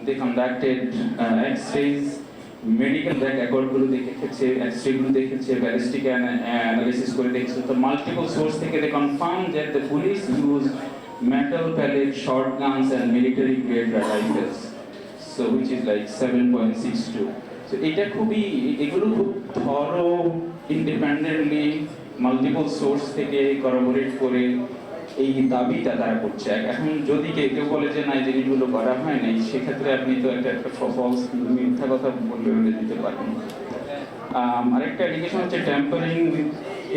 they conducted uh, X-rays, medical রেকর্ডগুলো দেখেছে এক্সরেগুলো দেখেছে ballistic analysis করে দেখেছে তো মাল্টিপল সোর্স থেকে they confirm that the police use metal pellet short guns and military grade rifles so which is like seven point six two তো এটা খুবই এগুলো খুব থরো ইন্ডিপেন্ডেন্টলি মাল্টিপল সোর্স থেকে করবোরেট করে এই দাবিটা তারা করছে। এখন যদি কেউ বলে যে, না, এই জিনিসগুলো করা হয় নাই, সেক্ষেত্রে আপনি তো একটা একটা মিথ্যা কথা বলে দিতে পারেন। আরেকটা এডুকেশন হচ্ছে with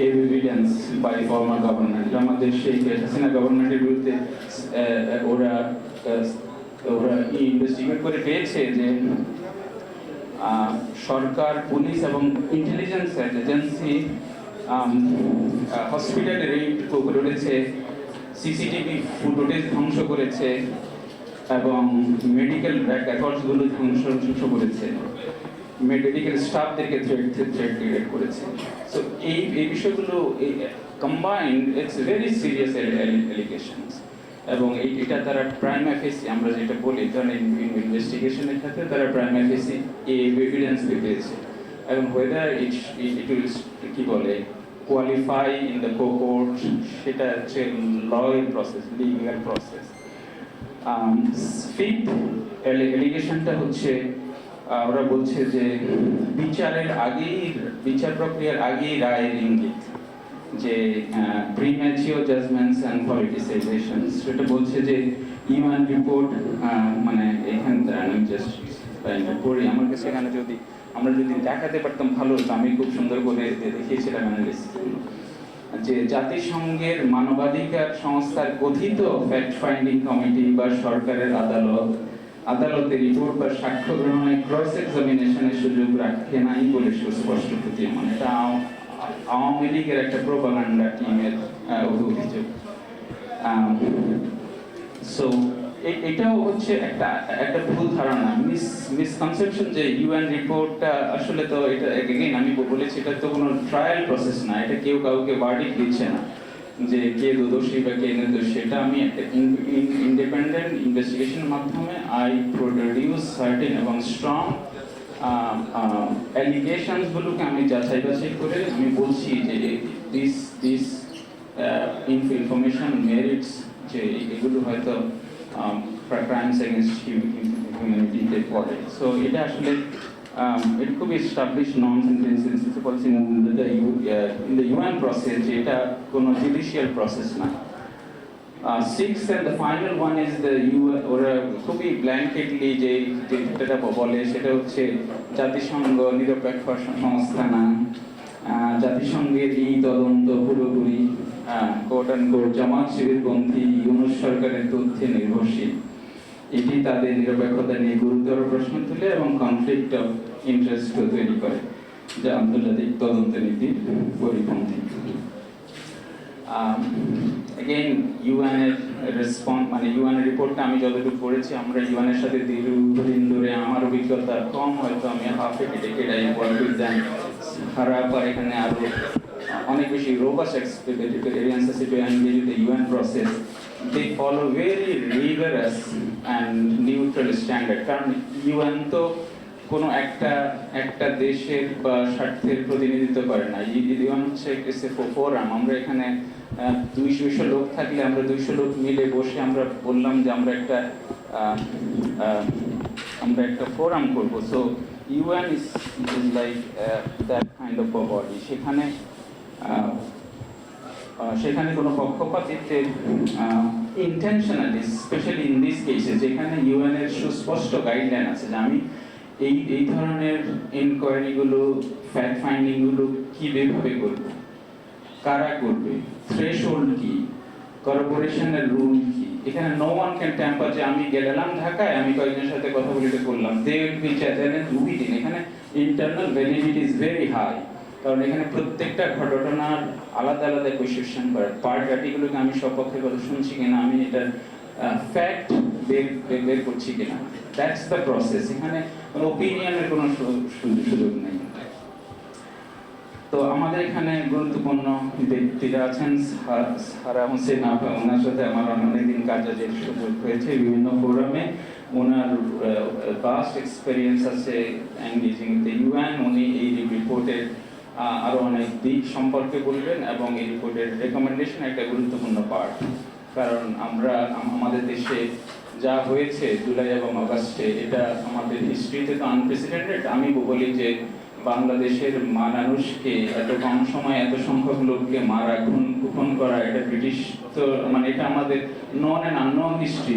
evidence by former government আমাদের সেই হাসিনা গভর্নমেন্টের বিরুদ্ধে ওরা ওরা ইনভেস্টিগেট করে পেয়েছে যে সরকার, পুলিশ এবং ইন্টেলিজেন্স এজেন্সি হসপিটালে রেড করেছে সিসিটিভি ফুটেজ ধ্বংস করেছে এবং মেডিকেল রেকর্ডসগুলো ধ্বংস ধ্বংস করেছে। মেডিকেল স্টাফদেরকে থ্রেট ক্রিয়েট করেছে। সো এই এই বিষয়গুলো combined it's very serious allegations এবং এই, এটা তারা প্রাইম এফএসি আমরা যেটা বলি, ধরেন ইনভেস্টিগেশনের ক্ষেত্রে তারা প্রাইম এফএসি এই এভিডেন্স পেয়েছে। এবং ওয়েদার ইট ইট কি বলে কোয়ালিফাই ইন দ্য কোর্ট সেটা হচ্ছে law process legal process fifth এলিগেশনটা হচ্ছে ওরা বলছে যে বিচারের আগেই, বিচার প্রক্রিয়ার আগেই রায়ের ইঙ্গিত যে প্রিম্যাচিওর জাজমেন্টস অ্যান্ড পলিটিসাইজেশন সেটা বলছে যে ইউএন রিপোর্ট মানে এখানে আমি জাস্ট পড়ি আমার কাছে এখানে যদি আমরা যদি দেখাতে পারতাম ভালো হতো। আমি খুব সুন্দর করে দেখিয়েছিলাম যে জাতিসংঘের মানবাধিকার সংস্থার কথিত ফ্যাক্ট ফাইন্ডিং কমিটি বা সরকারের আদালত, আদালতের রিপোর্ট বা সাক্ষ্য গ্রহণে ক্রস এক্সামিনেশনের সুযোগ রাখে নাই বলে সুস্পষ্ট প্রতীয়মান। এটা আও- আওয়ামী লীগের একটা প্রোপাগান্ডা টিমের অভিযোগ। সো এটাও হচ্ছে একটা একটা ভুল ধারণা। মিস মিসকনসেপশন যে ইউএন রিপোর্টটা আসলে তো এটা এগেইন আমি বলেছি, এটা তো কোনো ট্রায়াল প্রসেস না। এটা কেউ কাউকে ভার্ডিক দিচ্ছে না যে কে দোষী বা কে নির্দোষী। সেটা আমি একটা ইন্ডিপেন্ডেন্ট ইনভেস্টিগেশনের মাধ্যমে আই প্রডিউস সার্টেন এবং স্ট্রং অ্যালিগেশনস গুলোকে আমি যাচাই বাছাই করে আমি বলছি যে দিস দিস ইনফরমেশন মেরিটস যে এগুলো হয়তো ক্রাইমস এগেনস্ট হিউম্যানিটিতে পড়ে সো এটা আসলে um, এটা খুব establish norms and principles in the in the UN process যে এটা কোনো জুডিশিয়াল প্রসেস না six and the final one is the U ওরা খুবই ব্ল্যাঙ্কেটলি যে যে যেটা বলে সেটা হচ্ছে জাতিসংঘ নিরপেক্ষ সংস্থা না। জাতিসংঘের এই তদন্ত পুরোপুরি কোর্ট অ্যান্ড কোর্ট জামাত শিবিরপন্থী ইউনুস তথ্যে নির্ভরশীল। এটি তাদের নিরপেক্ষতা নিয়ে গুরুতর প্রশ্ন তুলে এবং কনফ্লিক্ট অফ ইন্টারেস্ট তৈরি করে, যা আন্তর্জাতিক তদন্ত নীতির পরিপন্থী। এগেইন ইউএন এর রেসপন্স মানে রিপোর্টটা আমি যতটুকু পড়েছি, আমরা ইউএন এর সাথে দীর্ঘদিন ধরে আমার অভিজ্ঞতা কম, হয়তো আমি হাফ এ খারাপ আর এখানে আরও অনেক বেশি রোবাস্ট এক্সপেরিয়েন্স আছে। UN process they follow very rigorous and neutral standard কারণ ইউএন তো কোনো একটা একটা দেশের বা স্বার্থের প্রতিনিধিত্ব করে না। ইউএন হচ্ছে ফোরাম আমরা এখানে দুইশো লোক থাকলে আমরা দুইশো লোক মিলে বসে আমরা বললাম যে আমরা একটা আমরা একটা ফোরাম করব। So UN is like that kind of body সেখানে সেখানে কোনো পক্ষপাতিত্বের ইন্টেনশনালি স্পেশালি ইন দিস কেসে যেখানে ইউএন এর সুস্পষ্ট গাইডলাইন আছে যে আমি এই এই ধরনের ইনকোয়ারিগুলো ফ্যাক্ট ফাইন্ডিংগুলো কীভাবে করব? কারা করবে? থ্রেশহোল্ড কি? কর্পোরেশনের রুল কি? এখানে নো ওয়ান ক্যান ট্যাম্পার যে আমি গেলাম ঢাকায়, আমি কয়েকজনের সাথে কথা বলে করলাম। They will be challenge within এখানে internal validity is very high কারণ এখানে প্রত্যেকটা ঘটনার আলাদা আলাদা কোয়েশ্চেন করে। পার্ট আর্টিগুলোকে আমি সপক্ষে কথা শুনছি কিনা, আমি এটা ফ্যাক্ট বের, বের- করছি কিনা। দ্যাটস দ্য প্রসেস এখানে কোনো ওপিনিয়নের কোনো সুযোগ নেই। তো তো আমাদের এখানে গুরুত্বপূর্ণ ব্যক্তিরা আছেন সারা হোসেন আপা। ওনার সাথে আমার অনেকদিন কাজের সুযোগ হয়েছে বিভিন্ন ফোরামে। ওনার বাস্ট এক্সপিরিয়েন্স আছে এঙ্গেজিং দ্য ইউএন উনি এই রিপোর্টের আরও অনেক দিক সম্পর্কে বলবেন এবং এই রিপোর্টের রেকমেন্ডেশন একটা গুরুত্বপূর্ণ পার্ট কারণ আমরা আমাদের দেশে যা হয়েছে জুলাই এবং আগস্টে, এটা আমাদের হিস্ট্রিতে তো আনপ্রেসিডেন্টেড আমি বলি যে বাংলাদেশের মানুষকে এত কম সময়ে এত সংখ্যক লোককে মারা, খুন খুন করা, এটা ব্রিটিশ তো মানে এটা আমাদের নন অ্যান্ড আননোন হিস্ট্রি